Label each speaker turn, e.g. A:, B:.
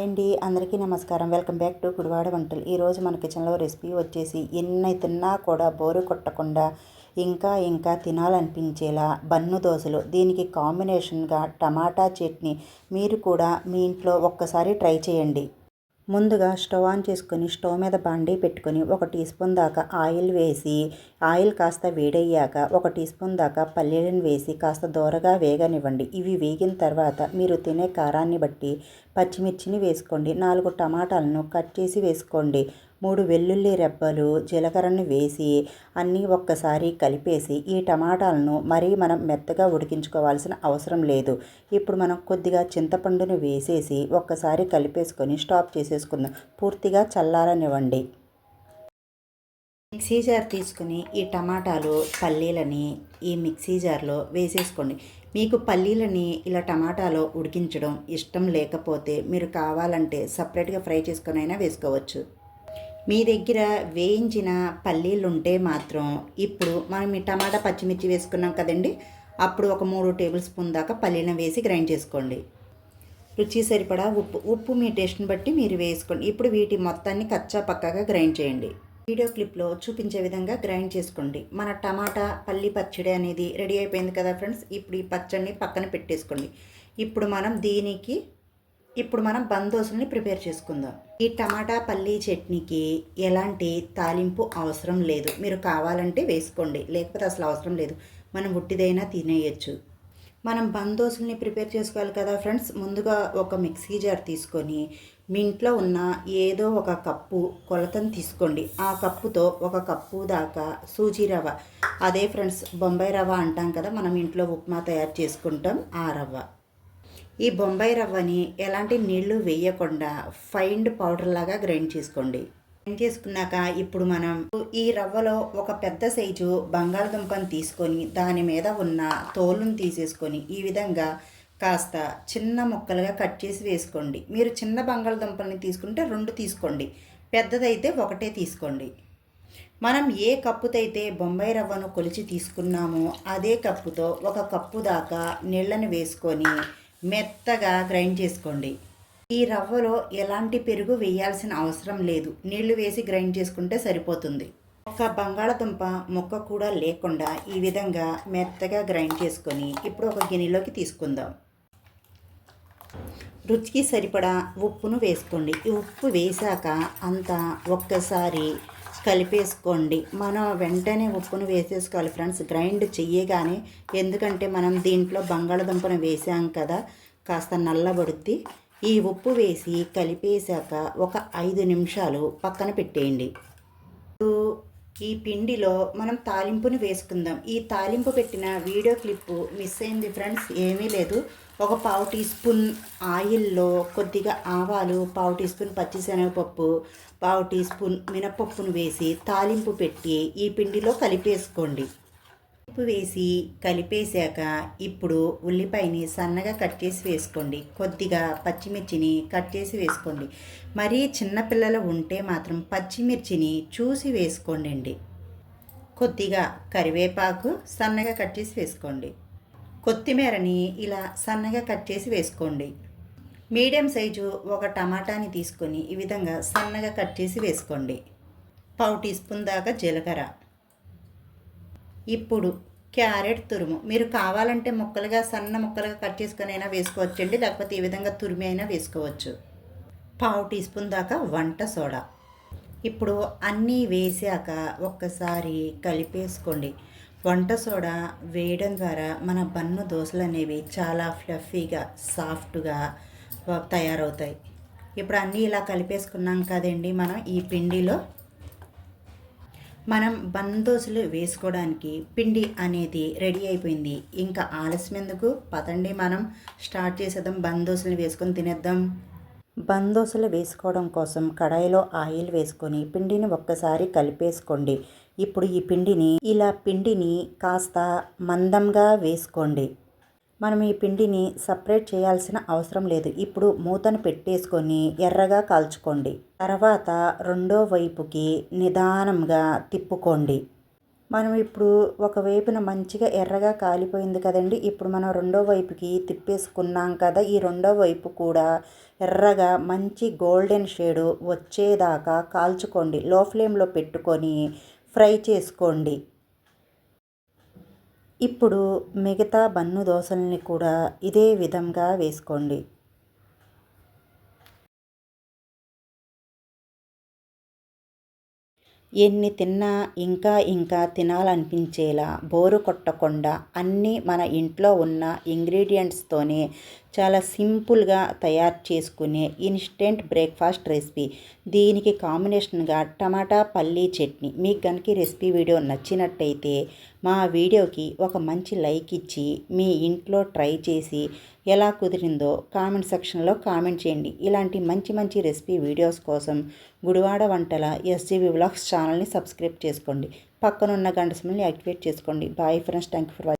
A: Hi అండి. అందరికీ నమస్కారం. వెల్కమ్ బ్యాక్ టు గుడివాడ వంటలు. ఈరోజు మన కిచెన్లో రెసిపీ వచ్చేసి ఎన్ని తిన్నా కూడా బోరు కొట్టకుండా ఇంకా ఇంకా తినాలనిపించేలా బన్ను దోశలు. దీనికి కాంబినేషన్గా టమాటా చట్నీ మీరు కూడా మీ ఇంట్లో ఒక్కసారి ట్రై చేయండి. ముందుగా స్టవ్ ఆన్ చేసుకొని స్టవ్ మీద బాండీ పెట్టుకొని ఒక టీ స్పూన్ దాకా ఆయిల్ వేసి ఆయిల్ కాస్త వేడయ్యాక ఒక టీ స్పూన్ దాకా పల్లీలను వేసి కాస్త దూరగా వేగనివ్వండి. ఇవి వేగిన తర్వాత మీరు తినే కారాన్ని బట్టి పచ్చిమిర్చిని వేసుకోండి. నాలుగు టమాటాలను కట్ చేసి వేసుకోండి. మూడు వెల్లుల్లి రెబ్బలు జీలకర్రను వేసి అన్నీ ఒక్కసారి కలిపేసి ఈ టమాటాలను మరీ మనం మెత్తగా ఉడికించుకోవాల్సిన అవసరం లేదు. ఇప్పుడు మనం కొద్దిగా చింతపండును వేసేసి ఒక్కసారి కలిపేసుకొని స్టాప్ చేసేసుకుందాం. పూర్తిగా చల్లారనివ్వండి. మిక్సీ జార్ తీసుకుని ఈ టమాటాలు పల్లీలని ఈ మిక్సీ జార్లో వేసేసుకోండి. మీకు పల్లీలని ఇలా టమాటాలో ఉడికించడం ఇష్టం లేకపోతే మీరు కావాలంటే సపరేట్గా ఫ్రై చేసుకొని అయినా వేసుకోవచ్చు. మీ దగ్గర వేయించిన పల్లీలు ఉంటే మాత్రం ఇప్పుడు మనం ఈ టమాటా పచ్చిమిర్చి వేసుకున్నాం కదండి అప్పుడు ఒక మూడు టేబుల్ స్పూన్ దాకా పల్లీలను వేసి గ్రైండ్ చేసుకోండి. రుచి సరిపడా ఉప్పు ఉప్పు మీ టేస్ట్ని బట్టి మీరు వేసుకోండి. ఇప్పుడు వీటి మొత్తాన్ని కచ్చా పక్కగా గ్రైండ్ చేయండి. వీడియో క్లిప్లో చూపించే విధంగా గ్రైండ్ చేసుకోండి. మన టమాటా పల్లి పచ్చడి అనేది రెడీ అయిపోయింది కదా ఫ్రెండ్స్ ఇప్పుడు ఈ పచ్చడిని పక్కన పెట్టేసుకోండి. ఇప్పుడు మనం దీనికి ఇప్పుడు మనం బందోసుల్ని ప్రిపేర్ చేసుకుందాం. ఈ టమాటా పల్లీ చట్నీకి ఎలాంటి తాలింపు అవసరం లేదు. మీరు కావాలంటే వేసుకోండి. లేకపోతే అసలు అవసరం లేదు. మనం ఉట్టిదైనా తినేయచ్చు. మనం బందోసుల్ని ప్రిపేర్ చేసుకోవాలి కదా ఫ్రెండ్స్. ముందుగా ఒక మిక్సీ జార్ తీసుకొని మీ ఇంట్లో ఉన్న ఏదో ఒక కప్పు కొలతను తీసుకోండి. ఆ కప్పుతో ఒక కప్పు దాకా సూజీ రవ్వ. అదే ఫ్రెండ్స్ బొంబాయి రవ్వ అంటాం కదా మనం ఇంట్లో ఉప్మా తయారు చేసుకుంటాం. ఆ రవ్వ. ఈ బొంబాయి రవ్వని ఎలాంటి నీళ్ళు వేయకుండా ఫైండ్ పౌడర్ లాగా గ్రైండ్ చేసుకోండి. గ్రైండ్ చేసుకున్నాక ఇప్పుడు మనం ఈ రవ్వలో ఒక పెద్ద సైజు బంగాళదుంపను తీసుకొని దాని మీద ఉన్న తోలును తీసేసుకొని ఈ విధంగా కాస్త చిన్న ముక్కలుగా కట్ చేసి వేసుకోండి. మీరు చిన్న బంగాళదుంపల్ని తీసుకుంటే రెండు తీసుకోండి. పెద్దదైతే ఒకటే తీసుకోండి. మనం ఏ కప్పుతో అయితే బొంబాయి రవ్వను కొలిచి తీసుకున్నామో అదే కప్పుతో ఒక కప్పు దాకా నీళ్ళని వేసుకొని మెత్తగా గ్రైండ్ చేసుకోండి. ఈ రవ్వలో ఎలాంటి పెరుగు వేయాల్సిన అవసరం లేదు. నీళ్ళు వేసి గ్రైండ్ చేసుకుంటే సరిపోతుంది. ఒక బంగాళదుంప మొక్క కూడా లేకుండా ఈ విధంగా మెత్తగా గ్రైండ్ చేసుకొని ఇప్పుడు ఒక గిన్నెలోకి తీసుకుందాం. రుచికి సరిపడా ఉప్పును వేసుకోండి. ఈ ఉప్పు వేశాక అంతా ఒక్కసారి కలిపేసుకోండి. మనం వెంటనే ఉప్పును వేసేసుకోవాలి ఫ్రెండ్స్. గ్రైండ్ చెయ్యగానే ఎందుకంటే మనం దీంట్లో బంగాళదుంపను వేసాం కదా కాస్త నల్లబడుద్ది. ఈ ఉప్పు వేసి కలిపేశాక ఒక ఐదు నిమిషాలు పక్కన పెట్టేయండి. ఈ పిండిలో మనం తాలింపుని వేసుకుందాం. ఈ తాలింపు పెట్టిన వీడియో క్లిప్పు మిస్ అయింది ఫ్రెండ్స్ ఏమీ లేదు. ఒక పావు టీ స్పూన్ ఆయిల్లో కొద్దిగా ఆవాలు పావు టీ స్పూన్ పచ్చిశనగపప్పు పావు టీ స్పూన్ మినపప్పును వేసి తాలింపు పెట్టి ఈ పిండిలో కలిపేసుకోండి. ఉప్పు వేసి కలిపేశాక ఇప్పుడు ఉల్లిపాయని సన్నగా కట్ చేసి వేసుకోండి. కొద్దిగా పచ్చిమిర్చిని కట్ చేసి వేసుకోండి. మరీ చిన్నపిల్లలు ఉంటే మాత్రం పచ్చిమిర్చిని చూసి వేసుకోండి అండి కొద్దిగా కరివేపాకు సన్నగా కట్ చేసి వేసుకోండి. కొత్తిమీరని ఇలా సన్నగా కట్ చేసి వేసుకోండి. మీడియం సైజు ఒక టమాటాని తీసుకొని ఈ విధంగా సన్నగా కట్ చేసి వేసుకోండి. పావు టీ స్పూన్ దాకా జీలకర్ర. ఇప్పుడు క్యారెట్ తురుము. మీరు కావాలంటే ముక్కలుగా సన్న ముక్కలుగా కట్ చేసుకొని అయినా వేసుకోవచ్చండి. లేకపోతే ఈ విధంగా తురిమి అయినా వేసుకోవచ్చు. పావు టీ స్పూన్ దాకా వంట సోడా. ఇప్పుడు అన్నీ వేసాక ఒక్కసారి కలిపేసుకోండి. వంట సోడా వేయడం ద్వారా మన బన్ను దోశలు అనేవి చాలా ఫ్లఫీగా సాఫ్ట్గా తయారవుతాయి. ఇప్పుడు అన్నీ ఇలా కలిపేసుకున్నాం కదండి మనం ఈ పిండిలో. మనం బందోసులు వేసుకోవడానికి పిండి అనేది రెడీ అయిపోయింది. ఇంకా ఆలస్యం ఎందుకు? పదండి మనం స్టార్ట్ చేసేద్దాం. బందోసులు వేసుకొని తినేద్దాం. బందోసులు వేసుకోవడం కోసం కడాయిలో ఆయిల్ వేసుకొని పిండిని ఒక్కసారి కలిపేసుకోండి. ఇప్పుడు ఈ పిండిని ఇలా పిండిని కాస్త మందంగా వేసుకోండి. మనం ఈ పిండిని సపరేట్ చేయాల్సిన అవసరం లేదు. ఇప్పుడు మూతను పెట్టేసుకొని ఎర్రగా కాల్చుకోండి. తర్వాత రెండో వైపుకి నిదానంగా తిప్పుకోండి. మనం ఇప్పుడు ఒకవైపున మంచిగా ఎర్రగా కాలిపోయింది కదండి. ఇప్పుడు మనం రెండో వైపుకి తిప్పేసుకున్నాం కదా ఈ రెండో వైపు కూడా ఎర్రగా మంచి గోల్డెన్ షేడు వచ్చేదాకా కాల్చుకోండి. లో ఫ్లేమ్లో పెట్టుకొని ఫ్రై చేసుకోండి. ఇప్పుడు మిగతా బన్ను దోశల్ని కూడా ఇదే విధంగా వేసుకోండి. ఎన్ని తిన్నా ఇంకా ఇంకా తినాలనిపించేలా బోరు కొట్టకుండా అన్నీ మన ఇంట్లో ఉన్న ఇంగ్రీడియంట్స్తోనే చాలా సింపుల్గా తయారు చేసుకునే ఇన్స్టెంట్ బ్రేక్ఫాస్ట్ రెసిపీ. దీనికి కాంబినేషన్గా టమాటా పల్లీ చట్నీ. మీకు కనుక రెసిపీ వీడియో నచ్చినట్టయితే మా వీడియోకి ఒక మంచి లైక్ ఇచ్చి మీ ఇంట్లో ట్రై చేసి ఎలా కుదిరిందో కామెంట్ సెక్షన్లో కామెంట్ చేయండి. ఇలాంటి మంచి మంచి రెసిపీ వీడియోస్ కోసం గుడివాడ వంటల ఎస్జీవి వ్లాగ్స్ ఛానల్ని సబ్స్క్రైబ్ చేసుకోండి. పక్కనున్న గంట సమయాన్ని యాక్టివేట్ చేసుకోండి. Bye friends thank you for watching